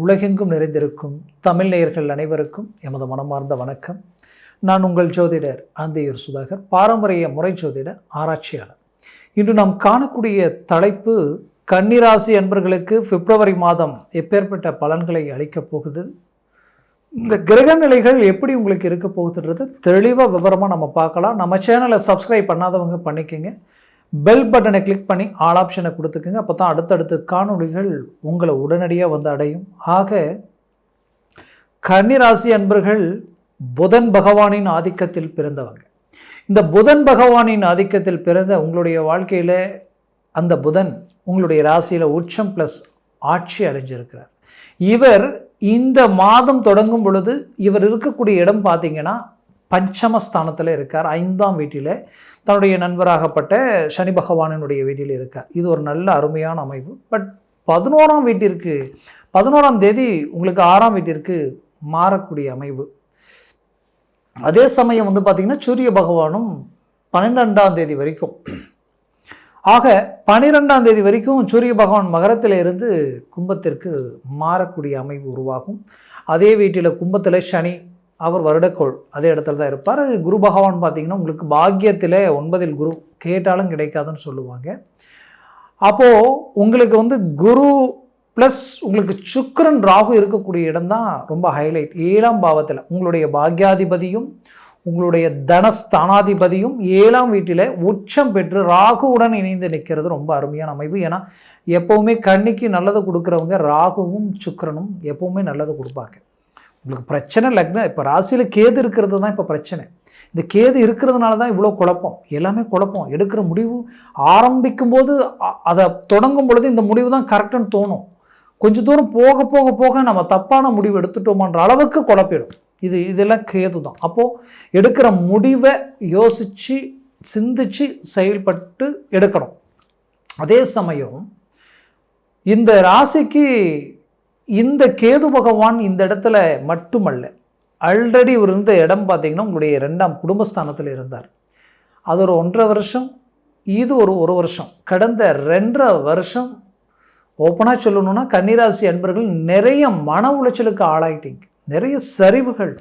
உலகெங்கும் நிறைந்திருக்கும் தமிழ் நேயர்கள் அனைவருக்கும் எமது மனமார்ந்த வணக்கம். நான் உங்கள் ஜோதிடர் ஆந்தையூர் சுதாகர் பாரம்பரிய முறை ஜோதிட ஆராய்ச்சியாளர். இன்று நாம் காணக்கூடிய தலைப்பு கன்னிராசி அன்பர்களுக்கு பிப்ரவரி மாதம் எப்பேற்பட்ட பலன்களை அளிக்கப் போகுது? இந்த கிரக நிலைகள் எப்படி உங்களுக்கு இருக்க போகுதுன்றது தெளிவாக விவரமாக நம்ம பார்க்கலாம். நம்ம சேனலை சப்ஸ்கிரைப் பண்ணாதவங்க பண்ணிக்கோங்க. பெல் பட்டனை கிளிக் பண்ணி ஆல் ஆப்ஷனை கொடுத்துக்குங்க. அப்போ தான் அடுத்தடுத்த காணொளிகள் உங்களை உடனடியாக வந்து அடையும். ஆக கன்னிராசி அன்பர்கள் புதன் பகவானின் ஆதிக்கத்தில் பிறந்தவங்க. இந்த புதன் பகவானின் ஆதிக்கத்தில் பிறந்த உங்களுடைய வாழ்க்கையில் அந்த புதன் உங்களுடைய ராசியில் உச்சம் ப்ளஸ் ஆட்சி அடைஞ்சிருக்கிறார். இவர் இந்த மாதம் தொடங்கும் பொழுது இவர் இருக்கக்கூடிய இடம் பார்த்தீங்கன்னா பஞ்சமஸ்தானத்தில் இருக்கார். ஐந்தாம் வீட்டில் தன்னுடைய நண்பராகப்பட்ட சனி பகவானினுடைய வீட்டில் இருக்கார். இது ஒரு நல்ல அருமையான அமைப்பு. பட் பதினோராம் வீட்டிற்கு பதினோராம் தேதி உங்களுக்கு ஆறாம் வீட்டிற்கு மாறக்கூடிய அமைவு அதே சமயம் வந்து பார்த்திங்கன்னா சூரிய பகவானும் பன்னிரெண்டாம் தேதி வரைக்கும். ஆக பனிரெண்டாம் தேதி வரைக்கும் சூரிய பகவான் மகரத்தில் இருந்து கும்பத்திற்கு மாறக்கூடிய அமைவு உருவாகும். அதே வீட்டில் கும்பத்தில் சனி அவர் வருடக்கோள் அதே இடத்துல தான் இருப்பார். குரு பகவான் பார்த்தீங்கன்னா உங்களுக்கு பாக்கியத்தில் ஒன்பதில் குரு கேட்டாலும் கிடைக்காதுன்னு சொல்லுவாங்க. அப்போது உங்களுக்கு வந்து குரு ப்ளஸ் உங்களுக்கு சுக்கரன் ராகு இருக்கக்கூடிய இடம் தான் ரொம்ப ஹைலைட் ஏழாம் பாவத்தில் உங்களுடைய பாக்யாதிபதியும் உங்களுடைய தனஸ்தானாதிபதியும் ஏழாம் வீட்டில் உச்சம் பெற்று ராகுவுடன் இணைந்து நிற்கிறது ரொம்ப அருமையான அமைப்பு. ஏன்னா எப்போவுமே கண்ணிக்கு நல்லது கொடுக்குறவங்க ராகுவும் சுக்கரனும் எப்போவுமே நல்லது கொடுப்பாங்க. உங்களுக்கு பிரச்சனை லக்னம் இப்போ ராசியில் கேது இருக்கிறது தான் இப்போ பிரச்சனை. இந்த கேது இருக்கிறதுனால தான் இவ்வளோ குழப்பம். எல்லாமே குழப்பம். எடுக்கிற முடிவு ஆரம்பிக்கும் போது அதை தொடங்கும் பொழுது இந்த முடிவு தான் கரெக்டுன்னு தோணும். கொஞ்சம் தூரம் போக போக போக நம்ம தப்பான முடிவு எடுத்துட்டோமான்ற அளவுக்கு குழப்பிடும். இது இதெல்லாம் கேது தான் அப்போது எடுக்கிற முடிவை யோசித்து சிந்திச்சு செயல்பட்டு எடுக்கணும். அதே சமயம் இந்த ராசிக்கு இந்த கேது பகவான் இந்த இடத்துல மட்டுமல்ல ஆல்ரெடி இவர் இருந்த இடம் பார்த்தீங்கன்னா உங்களுடைய ரெண்டாம் குடும்பஸ்தானத்தில் இருந்தார். அது ஒரு ஒன்றரை வருஷம் இது ஒரு ஒரு வருஷம். கடந்த ரெண்டரை வருஷம் ஓப்பனாக சொல்லணும்னா கன்னிராசி அன்பர்கள் நிறைய மன உளைச்சலுக்கு ஆளாயிட்டீங்க. நிறைய சரிவுகள்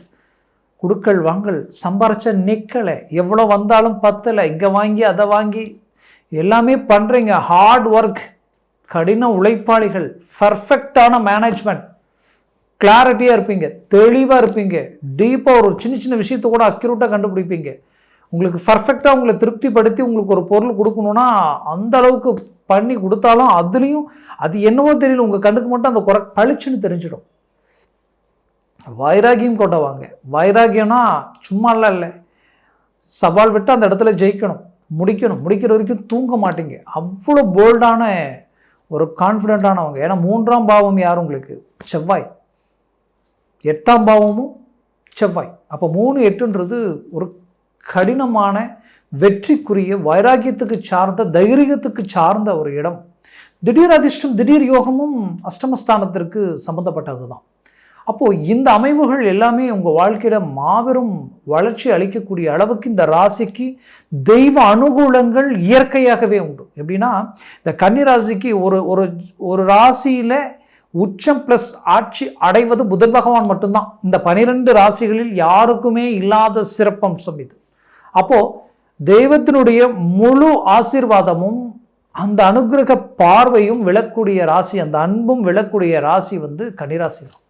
குடுக்கல் வாங்கல் சம்பாரிச்ச நிற்கலை எவ்வளோ வந்தாலும் பத்தலை இங்கே வாங்கி அதை வாங்கி எல்லாமே பண்ணுறீங்க ஹார்ட் ஒர்க் கடின உழைப்பாளிகள் பர்ஃபெக்டான மேனேஜ்மெண்ட் கிளாரிட்டியாக இருப்பீங்க தெளிவாக இருப்பீங்க டீப்பாக ஒரு சின்ன சின்ன விஷயத்தை கூட அக்யூரேட்டாக கண்டுபிடிப்பீங்க. உங்களுக்கு பர்ஃபெக்டாக உங்களை திருப்திப்படுத்தி உங்களுக்கு ஒரு பொருள் கொடுக்கணுன்னா அந்த அளவுக்கு பண்ணி கொடுத்தாலும் அதுலேயும் அது என்னவோ தெரியல உங்கள் கண்ணுக்கு மட்டும் அந்த குறை பளிச்சுன்னு தெரிஞ்சிடும். வைராகியம் கொண்ட வாங்க. வைராகியம்னா சும்மாலாம் இல்லை. சவால் விட்டு அந்த இடத்துல ஜெயிக்கணும் முடிக்கணும். முடிக்கிற வரைக்கும் தூங்க மாட்டீங்க. அவ்வளோ போல்டான ஒரு கான்ஃபிடென்ட்டானவங்க ஏன்னா மூன்றாம் பாவம் யார் உங்களுக்கு? செவ்வாய். எட்டாம் பாவமும் செவ்வாய். அப்போ மூணு எட்டுன்றது ஒரு கடினமான வெற்றிக்குரிய வைராக்கியத்துக்கு சார்ந்த தைரியத்துக்கு சார்ந்த ஒரு இடம். திடீர் அதிர்ஷ்டம் திடீர் யோகமும் அஷ்டமஸ்தானத்திற்கு சம்பந்தப்பட்டது தான் அப்போது இந்த அமைவுகள் எல்லாமே உங்கள் வாழ்க்கையில் மாபெரும் வளர்ச்சி அளிக்கக்கூடிய அளவுக்கு இந்த ராசிக்கு தெய்வ அனுகூலங்கள் இயற்கையாகவே உண்டு. எப்படின்னா இந்த கன்னி ராசிக்கு ஒரு ஒரு ஒரு ராசியில் உச்சம் ப்ளஸ் ஆட்சி அடைவது புதன் பகவான் மட்டும்தான். இந்த பனிரெண்டு ராசிகளில் யாருக்குமே இல்லாத சிறப்பம்சம் இது. அப்போது தெய்வத்தினுடைய முழு ஆசீர்வாதமும் அந்த அனுக்கிரக பார்வையும் விழக்கூடிய ராசி அந்த அன்பும் விழக்கூடிய ராசி வந்து கன்னிராசி தான்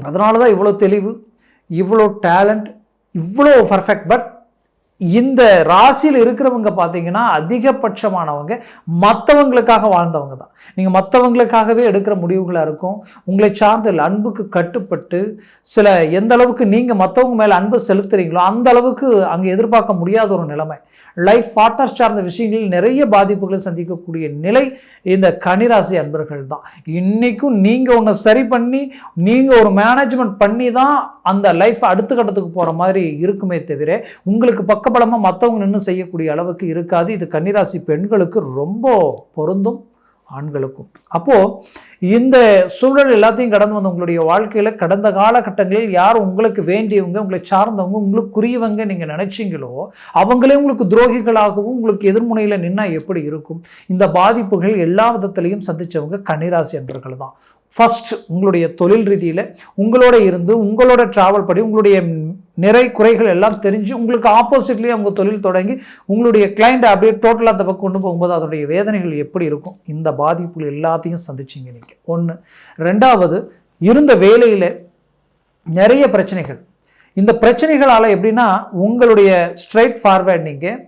அதனால தான் இவ்வளோ தெளிவு இவ்வளோ டேலண்ட் இவ்வளோ பர்ஃபெக்ட் பட் இந்த ராசியில் இருக்கிறவங்க பார்த்தீங்கன்னா அதிகபட்சமானவங்க மற்றவங்களுக்காக வாழ்ந்தவங்க தான். நீங்கள் மற்றவங்களுக்காகவே எடுக்கிற முடிவுகளாக இருக்கும். உங்களை சார்ந்த அன்புக்கு கட்டுப்பட்டு சில எந்த அளவுக்கு நீங்கள் மற்றவங்க மேலே அன்பு செலுத்துறீங்களோ அந்த அளவுக்கு அங்கே எதிர்பார்க்க முடியாத ஒரு நிலைமை. லைஃப் பார்ட்னர் சார்ந்த விஷயங்களில் நிறைய பாதிப்புகளை சந்திக்கக்கூடிய நிலை இந்த கனிராசி அன்பர்கள் தான். இன்றைக்கும் நீங்கள் ஒன்று சரி பண்ணி நீங்கள் ஒரு மேனேஜ்மெண்ட் பண்ணி தான் அந்த லைஃப் அடுத்த கட்டத்துக்கு போகிற மாதிரி இருக்குமே தவிர உங்களுக்கு பக்கபலமாக மற்றவங்க நின்று செய்யக்கூடிய அளவுக்கு இருக்காது. இது கன்னிராசி பெண்களுக்கு ரொம்ப பொருந்தும். ஆண்களுக்கும். அப்போது இந்த சூழல் எல்லாத்தையும் கடந்து வந்த உங்களுடைய வாழ்க்கையில் கடந்த காலகட்டங்களில் யார் உங்களுக்கு வேண்டியவங்க உங்களை சார்ந்தவங்க உங்களுக்குரியவங்க நீங்கள் நினச்சிங்களோ அவங்களே உங்களுக்கு துரோகிகளாகவும் உங்களுக்கு எதிர்முனையில் நின்னா எப்படி இருக்கும்? இந்த பாதிப்புகள் எல்லா விதத்திலையும் சந்திச்சவங்க கன்னிராசி என்பர்கள் தான். ஃபர்ஸ்ட் உங்களுடைய தொழில் ரீதியில் உங்களோட இருந்து உங்களோட ட்ராவல் படி உங்களுடைய நிறை குறைகள் எல்லாம் தெரிஞ்சு உங்களுக்கு ஆப்போசிட்லேயே அவங்க தொழில் தொடங்கி உங்களுடைய கிளைண்ட்டை அப்படியே டோட்டலாக அந்த பக்கம் கொண்டு போகும்போது அதனுடைய வேதனைகள் எப்படி இருக்கும்? இந்த பாதிப்புகள் எல்லாத்தையும் சந்திச்சிங்க நீங்கள் ஒன்று ரெண்டாவது இருந்த வேலையில் நிறைய பிரச்சனைகள். இந்த பிரச்சனைகளால் எப்படின்னா உங்களுடைய ஸ்ட்ரைட் ஃபார்வேர்ட் நீங்கள்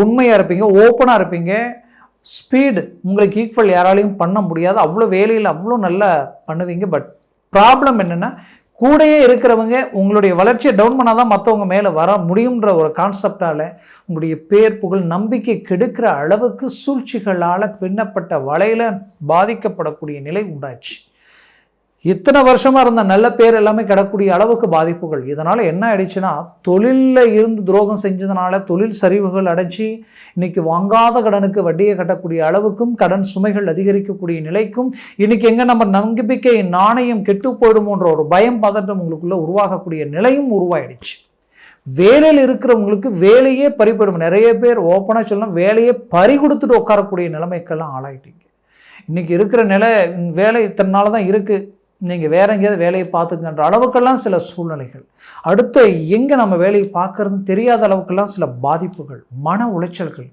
உண்மையாக இருப்பீங்க ஓப்பனாக இருப்பீங்க. ஸ்பீடு உங்களுக்கு ஈக்குவல் யாராலையும் பண்ண முடியாது. அவ்வளோ வேலையில் அவ்வளோ நல்லா பண்ணுவீங்க. பட் ப்ராப்ளம் என்னென்னா கூடையே இருக்கிறவங்க உங்களுடைய வளர்ச்சியை டவுன் பண்ணால் தான் மற்றவங்க மேலே வர முடியுன்ற ஒரு கான்செப்டால் உங்களுடைய பேர் புகழ் நம்பிக்கை கெடுக்கிற அளவுக்கு சூழ்ச்சிகளால் பின்னப்பட்ட வலையில் பாதிக்கப்படக்கூடிய நிலை உண்டாச்சு. இத்தனை வருஷமாக இருந்த நல்ல பேர் எல்லாமே கிடக்கூடிய அளவுக்கு பாதிப்புகள். இதனால் என்ன ஆயிடுச்சுன்னா தொழிலில் இருந்து துரோகம் செஞ்சதுனால தொழில் சரிவுகள் அடைச்சி இன்றைக்கி வாங்காத கடனுக்கு வட்டியை கட்டக்கூடிய அளவுக்கும் கடன் சுமைகள் அதிகரிக்கக்கூடிய நிலைக்கும் இன்றைக்கி எங்கே நம்ம நம்பிக்கை நாணயம் கெட்டு போயிடுமோன்ற ஒரு பயம் பதட்டம் உங்களுக்குள்ளே உருவாகக்கூடிய நிலையும் உருவாயிடுச்சு. வேலையில் இருக்கிறவங்களுக்கு வேலையே பறிப்படும் நிறைய பேர் ஓப்பனாக சொல்லலாம் வேலையே பறி கொடுத்துட்டு உட்காரக்கூடிய நிலைமைக்கெல்லாம் ஆளாயிட்டீங்க. இன்றைக்கி இருக்கிற நிலை வேலை இத்தனை நாள் தான் இருக்குது நீங்கள் வேற எங்கேயாவது வேலையை பார்த்துக்கன்ற அளவுக்கெல்லாம் சில சூழ்நிலைகள். அடுத்த எங்கே நம்ம வேலையை பார்க்குறதுன்னு தெரியாத அளவுக்கெல்லாம் சில பாதிப்புகள் மன உளைச்சல்கள்.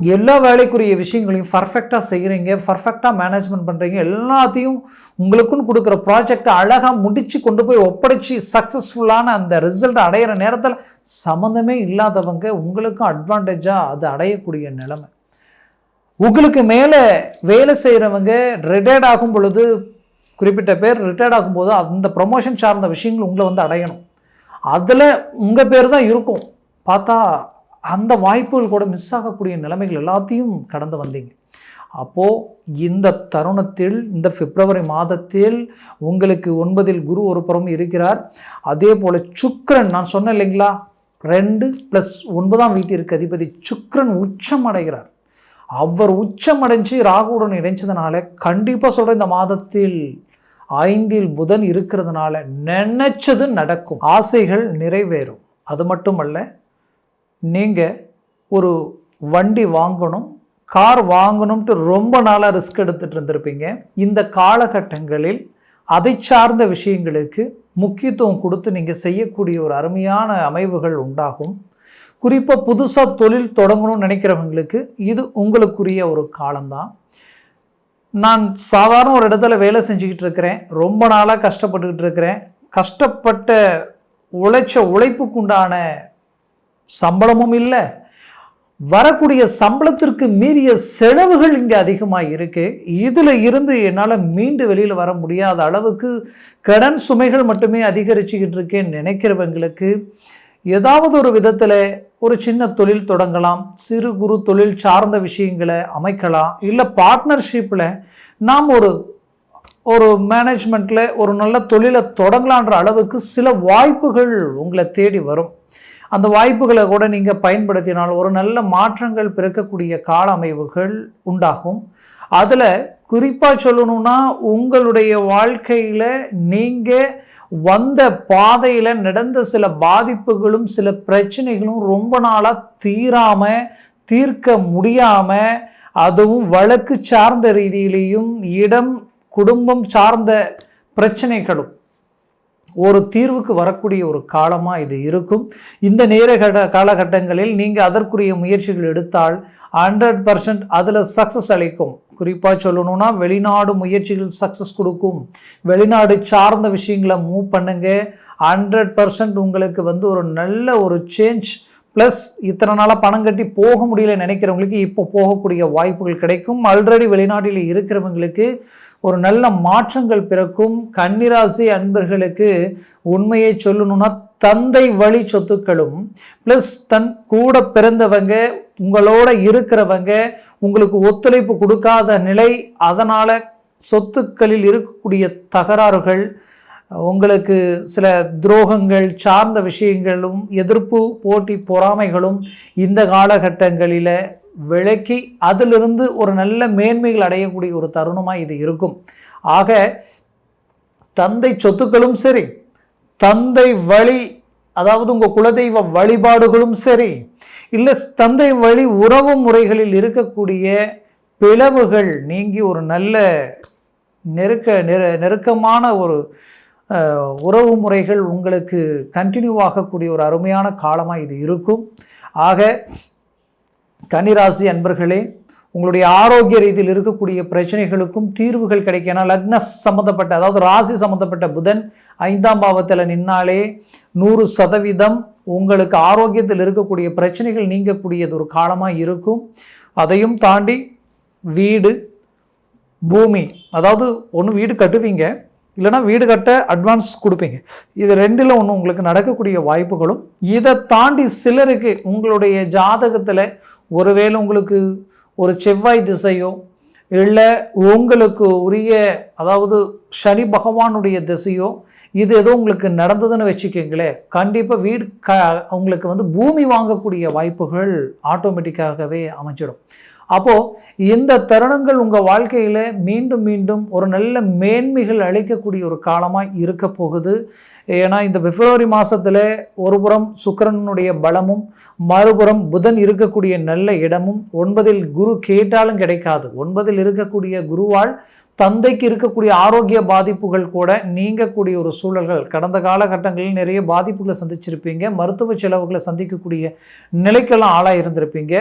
எல்லா வேலைக்குரிய விஷயங்களையும் பர்ஃபெக்டாக செய்கிறீங்க பர்ஃபெக்டாக மேனேஜ்மெண்ட் பண்ணுறீங்க எல்லாத்தையும் உங்களுக்குன்னு கொடுக்குற ப்ராஜெக்டை அழகாக முடித்து கொண்டு போய் ஒப்படைச்சி சக்ஸஸ்ஃபுல்லான அந்த ரிசல்ட் அடையிற நேரத்தில் சம்மந்தமே இல்லாதவங்க உங்களுக்கும் அட்வான்டேஜாக அது அடையக்கூடிய நிலைமை. உங்களுக்கு மேலே வேலை செய்கிறவங்க ரிட்டையர்ட் ஆகும் பொழுது குறிப்பிட்ட பேர் ரிட்டையர்ட் ஆகும்போது அந்த ப்ரொமோஷன் சார்ந்த விஷயங்கள் உங்களை வந்து அடையணும். அதில் உங்கள் பேர் தான் இருக்கும். பார்த்தா அந்த வாய்ப்புகள் கூட மிஸ் ஆகக்கூடிய நிலைமைகள் எல்லாத்தையும் கடந்து வந்தீங்க. அப்போது இந்த தருணத்தில் இந்த பிப்ரவரி மாதத்தில் உங்களுக்கு ஒன்பதில் குரு ஒரு புறம் இருக்கிறார். அதே போல் சுக்கரன் நான் சொன்னேன் இல்லைங்களா? ரெண்டு ப்ளஸ் ஒன்பதாம் வீட்டிற்கு அதிபதி சுக்கரன் உச்சம் அடைகிறார். அவர் உச்சம் அடைஞ்சு ராகுவுடன் இணைஞ்சதுனால கண்டிப்பாக சொல்கிற இந்த மாதத்தில் ஐந்தில் புதன் இருக்கிறதுனால நினைச்சது நடக்கும். ஆசைகள் நிறைவேறும். அது மட்டுமல்ல நீங்கள் ஒரு வண்டி வாங்கணும் கார் வாங்கணும்ட்டு ரொம்ப நாளாக ரிஸ்க் எடுத்துகிட்டு இருந்திருப்பீங்க. இந்த காலகட்டங்களில் அதை சார்ந்த விஷயங்களுக்கு முக்கியத்துவம் கொடுத்து நீங்கள் செய்யக்கூடிய ஒரு அருமையான அமைவுகள் உண்டாகும். குறிப்பாக புதுசாக தொழில் தொடங்கணும்னு நினைக்கிறவங்களுக்கு இது உங்களுக்குரிய ஒரு காலம்தான். நான் சாதாரண ஒரு இடத்துல வேலை செஞ்சுக்கிட்டு இருக்கிறேன் ரொம்ப நாளாக கஷ்டப்பட்டுக்கிட்டு இருக்கிறேன் கஷ்டப்பட்ட உழைச்ச உழைப்புக்குண்டான சம்பளமும் இல்லை. வரக்கூடிய சம்பளத்திற்கு மீறிய செலவுகள் இங்கே அதிகமாக இருக்குது இதில் இருந்து என்னால் மீண்டு வெளியில் வர முடியாத அளவுக்கு கடன் சுமைகள் மட்டுமே அதிகரிச்சுக்கிட்டு இருக்கேன்னு நினைக்கிறவங்களுக்கு ஏதாவது ஒரு விதத்தில் ஒரு சின்ன தொழில் தொடங்கலாம் சிறு குறு தொழில் சார்ந்த விஷயங்களை அமைக்கலாம் இல்லை பார்ட்னர்ஷிப்பில் நாம் ஒரு ஒரு மேனேஜ்மெண்ட்டில் ஒரு நல்ல தொழிலை தொடங்கலான்ற அளவுக்கு சில வாய்ப்புகள் உங்களை தேடி வரும். அந்த வாய்ப்புகளை கூட நீங்கள் பயன்படுத்தினால் ஒரு நல்ல மாற்றங்கள் பிறக்கக்கூடிய கால அமைவுகள் உண்டாகும். அதில் குறிப்பாக சொல்லணும்னா உங்களுடைய வாழ்க்கையில் நீங்கள் வந்த பாதையில் நடந்த சில பாதிப்புகளும் சில பிரச்சனைகளும் ரொம்ப நாளாக தீராமல் தீர்க்க முடியாமல் அதுவும் வழக்கு சார்ந்த ரீதியிலையும் இடம் குடும்பம் சார்ந்த பிரச்சனைகளும் ஒரு தீர்வுக்கு வரக்கூடிய ஒரு காலமாக இது இருக்கும். இந்த நேர கட காலகட்டங்களில் நீங்கள் அதற்குரிய முயற்சிகள் எடுத்தால் ஹண்ட்ரட் பர்சன்ட் அதில் சக்ஸஸ் அளிக்கும். குறிப்பாக சொல்லணும்னா வெளிநாடு முயற்சிகள் சக்ஸஸ் கொடுக்கும். வெளிநாடு சார்ந்த விஷயங்களை மூவ் பண்ணுங்க. ஹண்ட்ரட் பர்சன்ட் உங்களுக்கு வந்து ஒரு நல்ல ஒரு சேஞ்ச் ப்ளஸ் இத்தனை நாளாக பணம் கட்டி போக முடியல நினைக்கிறவங்களுக்கு இப்போ போகக்கூடிய வாய்ப்புகள் கிடைக்கும். ஆல்ரெடி வெளிநாட்டில் இருக்கிறவங்களுக்கு ஒரு நல்ல மாற்றங்கள் பிறக்கும். கன்னிராசி அன்பர்களுக்கு உண்மையை சொல்லணும்னா தந்தை வழி சொத்துக்களும் ப்ளஸ் தன் கூட பிறந்தவங்க உங்களோட இருக்கிறவங்க உங்களுக்கு ஒத்துழைப்பு கொடுக்காத நிலை அதனால் சொத்துக்களில் இருக்கக்கூடிய தகராறுகள் உங்களுக்கு சில துரோகங்கள் சார்ந்த விஷயங்களும் எதிர்ப்பு போட்டி பொறாமைகளும் இந்த காலகட்டங்களில் விளக்கி அதிலிருந்து ஒரு நல்ல மேன்மைகள் அடையக்கூடிய ஒரு தருணமாக இது இருக்கும். ஆக தந்தை சொத்துக்களும் சரி தந்தை வழி அதாவது உங்கள் குலதெய்வ வழிபாடுகளும் சரி இல்லை தந்தை வழி உறவு முறைகளில் இருக்கக்கூடிய பிளவுகள் நீங்கி ஒரு நல்ல நெருக்க நெரு நெருக்கமான ஒரு உறவு முறைகள் உங்களுக்கு கண்டினியூ ஆகக்கூடிய ஒரு அருமையான காலமாக இது இருக்கும். ஆக கன்னிராசி அன்பர்களே உங்களுடைய ஆரோக்கிய ரீதியில் இருக்கக்கூடிய பிரச்சனைகளுக்கும் தீர்வுகள் கிடைக்கும் லக்ன சம்மந்தப்பட்ட அதாவது ராசி சம்மந்தப்பட்ட புதன் ஐந்தாம் பாவத்தில் நின்னாலே நூறு சதவீதம் உங்களுக்கு ஆரோக்கியத்தில் இருக்கக்கூடிய பிரச்சனைகள் நீங்கக்கூடியது ஒரு காலமாக இருக்கும். அதையும் தாண்டி வீடு பூமி அதாவது ஒன்று வீடு கட்டுவீங்க. இல்லைனா வீடு கட்ட அட்வான்ஸ் கொடுப்பீங்க. இது ரெண்டில் ஒன்று உங்களுக்கு நடக்கக்கூடிய வாய்ப்புகளும் இதை தாண்டி சிலருக்கு உங்களுடைய ஜாதகத்தில் ஒருவேளை உங்களுக்கு ஒரு செவ்வாய் திசையோ இல்லை உங்களுக்கு உரிய அதாவது சனி பகவானுடைய திசையோ இது ஏதோ உங்களுக்கு நடந்ததுன்னு வச்சுக்கோங்களேன் கண்டிப்பாக வீடு க உங்களுக்கு வந்து பூமி வாங்கக்கூடிய வாய்ப்புகள் ஆட்டோமேட்டிக்காகவே அமைஞ்சிடும். அப்போது இந்த தருணங்கள் உங்கள் வாழ்க்கையில் மீண்டும் மீண்டும் ஒரு நல்ல மேன்மைகள் அளிக்கக்கூடிய ஒரு காலமாக இருக்க போகுது. ஏன்னா இந்த பிப்ரவரி மாதத்தில் ஒரு புறம் சுக்கரனுடைய பலமும் மறுபுறம் புதன் இருக்கக்கூடிய நல்ல இடமும் ஒன்பதில் குரு கேட்டாலும் கிடைக்காது. ஒன்பதில் இருக்கக்கூடிய குருவால் தந்தைக்கு இருக்கக்கூடிய ஆரோக்கிய பாதிப்புகள் கூட நீங்கக்கூடிய ஒரு சூழல்கள். கடந்த காலகட்டங்களில் நிறைய பாதிப்புகளை சந்திச்சிருப்பீங்க. மருத்துவ செலவுகளை சந்திக்கக்கூடிய நிலைக்கெல்லாம் ஆளாக இருந்திருப்பீங்க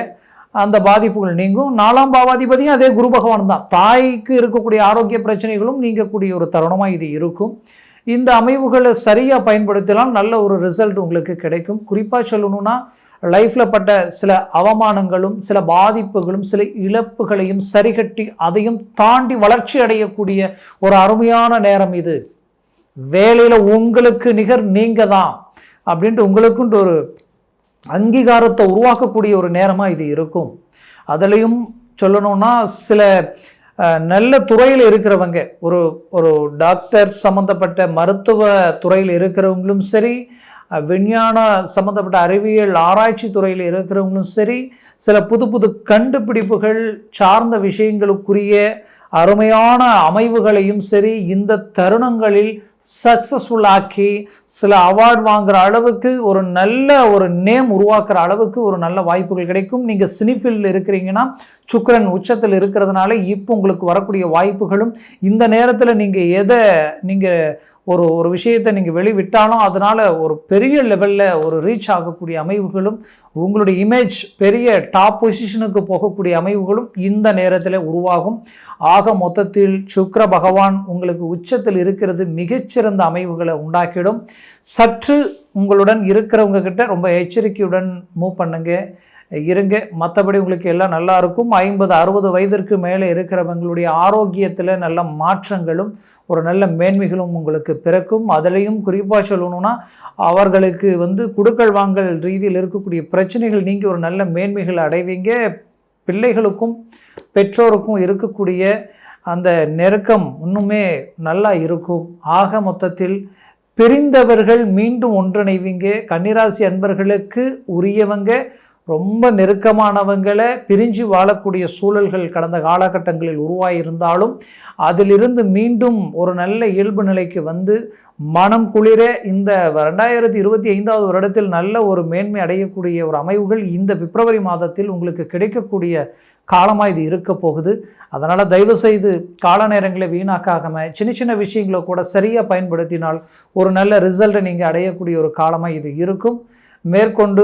அந்த பாதிப்புகள் நீங்கும். நாலாம் பாவாதிபதியும் அதே குரு பகவான் தான். தாய்க்கு இருக்கக்கூடிய ஆரோக்கிய பிரச்சனைகளும் நீங்கக்கூடிய ஒரு தருணமாக இது இருக்கும். இந்த அமைவுகளை சரியாக பயன்படுத்தினால் நல்ல ஒரு ரிசல்ட் உங்களுக்கு கிடைக்கும். குறிப்பாக சொல்லணும்னா லைஃப்பில் பட்ட சில அவமானங்களும் சில பாதிப்புகளும் சில இழப்புகளையும் சரிகட்டி அதையும் தாண்டி வளர்ச்சி அடையக்கூடிய ஒரு அருமையான நேரம் இது. வேலையில் உங்களுக்கு நிகர் நீங்கள் தான் அப்படின்ட்டு உங்களுக்குன்ட்டு ஒரு அங்கீகாரத்தை உருவாக்கக்கூடிய ஒரு நேரமாக இது இருக்கும். அதுலேயும் சொல்லணும்னா சில நல்ல துறையில் இருக்கிறவங்க ஒரு ஒரு டாக்டர் சம்மந்தப்பட்ட மருத்துவ துறையில் இருக்கிறவங்களும் சரி விஞ்ஞான சம்மந்தப்பட்ட அறிவியல் ஆராய்ச்சி துறையில் இருக்கிறவங்களும் சரி சில புது புது கண்டுபிடிப்புகள் சார்ந்த விஷயங்களுக்குரிய அருமையான அமைவுகளையும் சரி இந்த தருணங்களில் சக்ஸஸ்ஃபுல் ஆக்கி சில அவார்ட் வாங்குகிற அளவுக்கு ஒரு நல்ல ஒரு நேம் உருவாக்குற அளவுக்கு ஒரு நல்ல வாய்ப்புகள் கிடைக்கும். நீங்கள் சினிஃபீல்டில் இருக்கிறீங்கன்னா சுக்கரன் உச்சத்தில் இருக்கிறதுனால இப்போ உங்களுக்கு வரக்கூடிய வாய்ப்புகளும் இந்த நேரத்தில் நீங்கள் எதை நீங்கள் ஒரு ஒரு விஷயத்தை நீங்கள் வெளிவிட்டாலும் அதனால் ஒரு பெரிய லெவலில் ஒரு ரீச் ஆகக்கூடிய அமைவுகளும் உங்களுடைய இமேஜ் பெரிய டாப் பொசிஷனுக்கு போகக்கூடிய அமைவுகளும் இந்த நேரத்தில் உருவாகும். ஆக மொத்தத்தில் சுக்கர பகவான் உங்களுக்கு உச்சத்தில் இருக்கிறது மிகச்சிறந்த அமைவுகளை உண்டாக்கிடும். சற்று உங்களுடன் இருக்கிறவங்க கிட்ட ரொம்ப எச்சரிக்கையுடன் மூவ் பண்ணுங்கள் இருங்க. மற்றபடி உங்களுக்கு எல்லாம் நல்லா இருக்கும். ஐம்பது அறுபது வயதிற்கு மேலே இருக்கிறவங்களுடைய ஆரோக்கியத்தில் நல்ல மாற்றங்களும் ஒரு நல்ல மேன்மைகளும் உங்களுக்கு பிறக்கும். அதுலேயும் குறிப்பாக சொல்லணும்னா அவர்களுக்கு வந்து குடுக்கல் வாங்கல் ரீதியில் இருக்கக்கூடிய பிரச்சனைகள் நீங்கள் ஒரு நல்ல மேன்மைகள் அடைவீங்க. பிள்ளைகளுக்கும் பெற்றோருக்கும் இருக்கக்கூடிய அந்த நெருக்கம் இன்னுமே நல்லா இருக்கும். ஆக மொத்தத்தில் பிரிந்தவர்கள் மீண்டும் ஒன்றிணைவீங்க. கன்னிராசி அன்பர்களுக்கு உரியவங்க ரொம்ப நெருக்கமானவங்களை பிரிஞ்சு வாழக்கூடிய சூழல்கள் கடந்த காலகட்டங்களில் உருவாயிருந்தாலும் அதிலிருந்து மீண்டும் ஒரு நல்ல இயல்பு நிலைக்கு வந்து மனம் குளிர இந்த ரெண்டாயிரத்தி இருபத்தி ஐந்தாவது வருடத்தில் நல்ல ஒரு மேன்மை அடையக்கூடிய ஒரு அமைவுகள் இந்த பிப்ரவரி மாதத்தில் உங்களுக்கு கிடைக்கக்கூடிய காலமாக இது இருக்க போகுது. அதனால் தயவு செய்து கால நேரங்களை வீணாக்காகாமல் சின்ன சின்ன விஷயங்களை கூட சரியாக பயன்படுத்தினால் ஒரு நல்ல ரிசல்ட்டை நீங்கள் அடையக்கூடிய ஒரு காலமாக இது இருக்கும். மேற்கொண்டு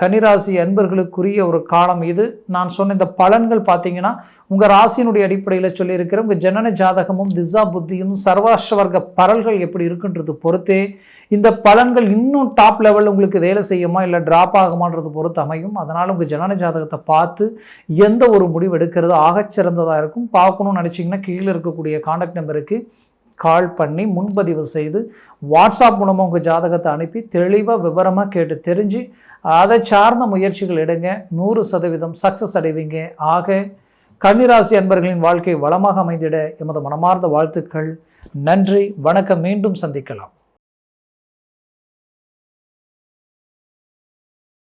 கன்னிராசி அன்பர்களுக்குரிய ஒரு காலம் இது. நான் சொன்ன இந்த பலன்கள் பார்த்தீங்கன்னா உங்கள் ராசியினுடைய அடிப்படையில் சொல்லியிருக்கிற உங்கள் ஜனன ஜாதகமும் திசா புத்தியும் சர்வாஷ்வர்க்க பரல்கள் எப்படி இருக்குன்றது பொறுத்தே இந்த பலன்கள் இன்னும் டாப் லெவலில் உங்களுக்கு வேலை செய்யுமா இல்லை ட்ராப் ஆகுமான்றது பொறுத்து அமையும். அதனால் உங்கள் ஜனன ஜாதகத்தை பார்த்து எந்த ஒரு முடிவு எடுக்கிறது ஆகச்சிறந்ததாக இருக்கும். பார்க்கணும்னு நினச்சிங்கன்னா கீழே இருக்கக்கூடிய காண்டாக்ட் நம்பருக்கு கால் பண்ணி முன்பதிவு செய்து வாட்ஸ்அப் மூலமாக உங்கள் ஜாதகத்தை அனுப்பி தெளிவாக விவரமாக கேட்டு தெரிஞ்சு அதை சார்ந்த முயற்சிகள் எடுங்க. நூறு சதவீதம் சக்ஸஸ் அடைவீங்க. ஆக கன்னிராசி அன்பர்களின் வாழ்க்கை வளமாக அமைந்திட எமது மனமார்ந்த வாழ்த்துக்கள். நன்றி. வணக்கம். மீண்டும் சந்திக்கலாம்.